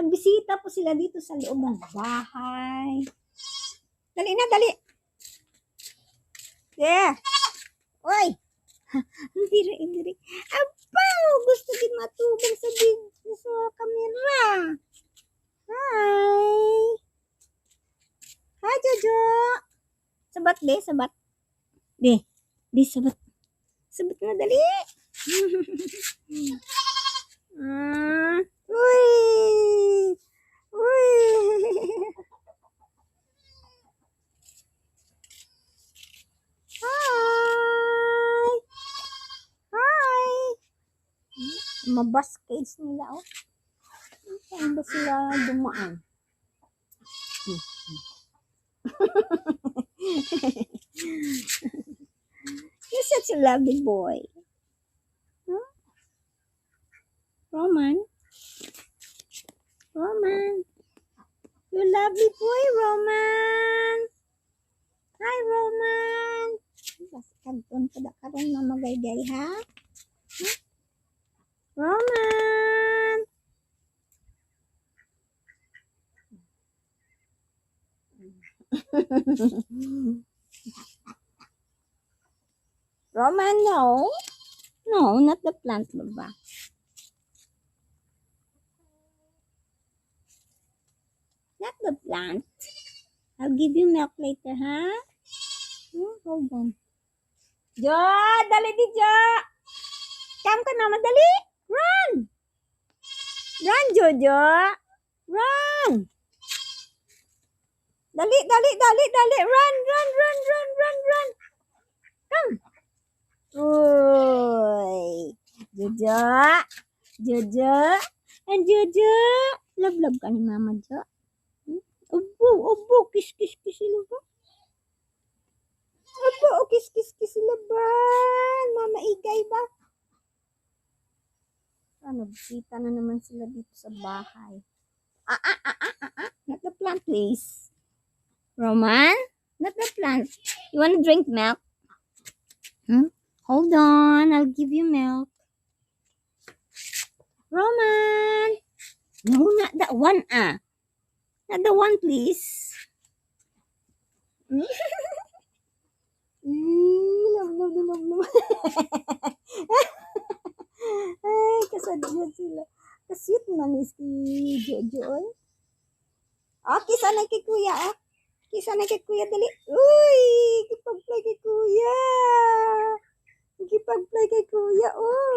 Nagbisita po sila dito sa loob ng bahay. Dali na, dali. Yeah. Rin, hindi rin. Apaw, gusto din matubang sa video sa camera. Hi. Hi, Jojo. Sabat, di, sabat. Di, di, sabat. Sabat na, dali. Ah, uy. Uy. Hi. Hi. Mabas cage nila, oh. Saan ba sila dumaan? You're such a lovely boy. Huh? Roman? Roman? You lovely boy, Roman. Hi, Roman. Bas kagton pada karon na magayday ha? Roman. Roman, no. No, not the plant, baba. Not the plant. I'll give you milk later, huh? Hmm, hold on. Jo, dali di Jo. Come ka na, madali. Run. Run, Jojo. Run. Dali, dali, dali, dali. Run, run, run, run, run, run. Come. Uy. Jojo. Jojo. And Jojo. Love, love ka ni Mama Jo. Hmm? Ubo, ubo. Kiss, kiss, kiss sila ba? Ubo, oh, kiss, kiss, kiss sila ba? Mama Igay ba? Bisita na naman sila dito sa bahay. Ah, ah, ah, ah, ah, ah. Not the plant, please. Roman? Not the plant. You want to drink milk? Hmm? Hold on. I'll give you milk. Roman! No, not that one, ah. Not the one, please. si Jojo, oy. Ah, kisa na kay kuya, ah. Kisa na kay kuya, dali. Uy, kipag-play kay kuya. Kipag-play kay kuya, oh.